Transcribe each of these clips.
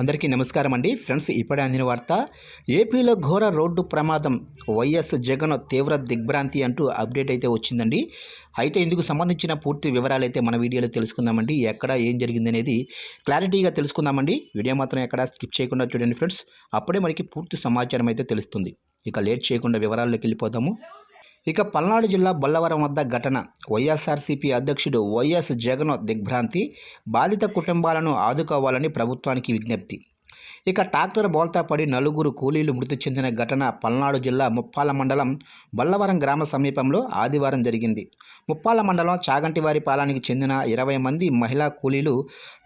అందరికీ నమస్కారం అండి. ఫ్రెండ్స్ ఇప్పుడే అందిన వార్త ఏపీలో ఘోర రోడ్డు ప్రమాదం వైఎస్ జగన్ తీవ్ర దిగ్భ్రాంతి అంటూ అప్డేట్ అయితే వచ్చిందండి. అయితే ఇందుకు సంబంధించిన పూర్తి వివరాలు అయితే మన వీడియోలో తెలుసుకుందామండి. ఎక్కడ ఏం జరిగింది అనేది క్లారిటీగా తెలుసుకుందామండి. వీడియో మాత్రం ఎక్కడ స్కిప్ చేయకుండా చూడండి ఫ్రెండ్స్. అప్పుడే మనకి పూర్తి సమాచారం అయితే తెలుస్తుంది. ఇక లేట్ చేయకుండా వివరాల్లోకి వెళ్ళిపోదాము. ఇక పల్నాడు జిల్లా బొల్లవరం వద్ద ఘటన. వైఎస్ఆర్సీపీ అధ్యక్షుడు వైఎస్ జగన్ దిగ్భ్రాంతి బాధిత కుటుంబాలను ఆదుకోవాలని ప్రభుత్వానికి విజ్ఞప్తి. ఇక ట్రాక్టర్ బోల్తా పడి నలుగురు కూలీలు మృతి చెందిన ఘటన పల్నాడు జిల్లా ముప్పాల మండలం బల్లవరం గ్రామ సమీపంలో ఆదివారం జరిగింది. ముప్పాల మండలం చాగంటివారిపాలానికి చెందిన ఇరవై మంది మహిళా కూలీలు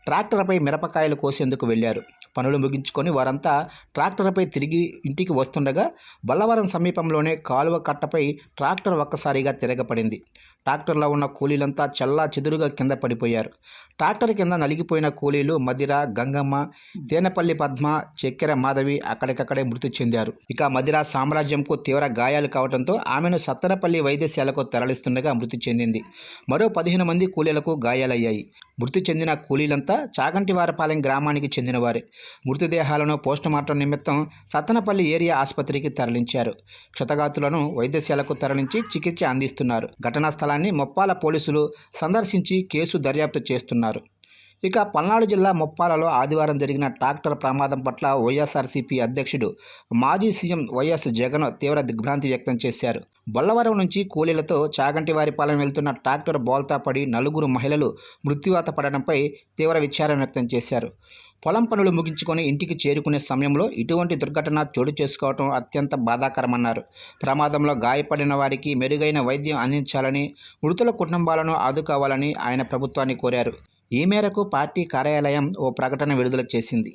ట్రాక్టర్పై మిరపకాయలు కోసేందుకు వెళ్ళారు పనులు ముగించుకొని వారంతా ట్రాక్టర్పై తిరిగి ఇంటికి వస్తుండగా బల్లవరం సమీపంలోనే కాలువ కట్టపై ట్రాక్టర్ ఒక్కసారిగా తిరగపడింది ట్రాక్టర్లో ఉన్న కూలీలంతా చల్లా చెదురుగా కింద పడిపోయారు. ట్రాక్టర్ కింద నలిగిపోయిన కూలీలు మదిర గంగమ్మ తేనపల్లి పద్మ చక్కెర మాధవి అక్కడికక్కడే మృతి చెందారు. ఇక మదిర సామ్రాజ్యంకు తీవ్ర గాయాలు కావడంతో ఆమెను సత్తనపల్లి వైద్యశాలకు తరలిస్తుండగా మృతి చెందింది. మరో పదిహేను మంది కూలీలకు గాయాలయ్యాయి. మృతి చెందిన కూలీలంతా చాగంటివారపాలెం గ్రామానికి చెందినవారే. మృతదేహాలను పోస్టుమార్టం నిమిత్తం సత్తనపల్లి ఏరియా ఆసుపత్రికి తరలించారు. క్షతగాతులను వైద్యశాలకు తరలించి చికిత్స అందిస్తున్నారు. ఘటనా స్థలాన్ని మొప్పాల పోలీసులు సందర్శించి కేసు దర్యాప్తు చేస్తున్నారు. ఇక పల్నాడు జిల్లా ముప్పాలలో ఆదివారం జరిగిన ట్రాక్టర్ ప్రమాదం పట్ల వైఎస్ఆర్సీపీ అధ్యక్షుడు మాజీ సీఎం వైఎస్ జగన్ తీవ్ర దిగ్భ్రాంతి వ్యక్తం చేశారు. బొల్లవరం నుంచి కూలీలతో చాగంటివారిపాలెం వెళ్తున్న ట్రాక్టర్ బోల్తా పడి నలుగురు మహిళలు మృత్యువాత పడడంపై తీవ్ర విచారం వ్యక్తం చేశారు. పొలం పనులు ముగించుకొని ఇంటికి చేరుకునే సమయంలో ఇటువంటి దుర్ఘటన చోటు చేసుకోవటం అత్యంత బాధాకరమన్నారు. ప్రమాదంలో గాయపడిన వారికి మెరుగైన వైద్యం అందించాలని మృతుల కుటుంబాలను ఆదుకోవాలని ఆయన ప్రభుత్వాన్ని కోరారు. ఈ మేరకు పార్టీ కార్యాలయం ఓ ప్రకటన విడుదల చేసింది.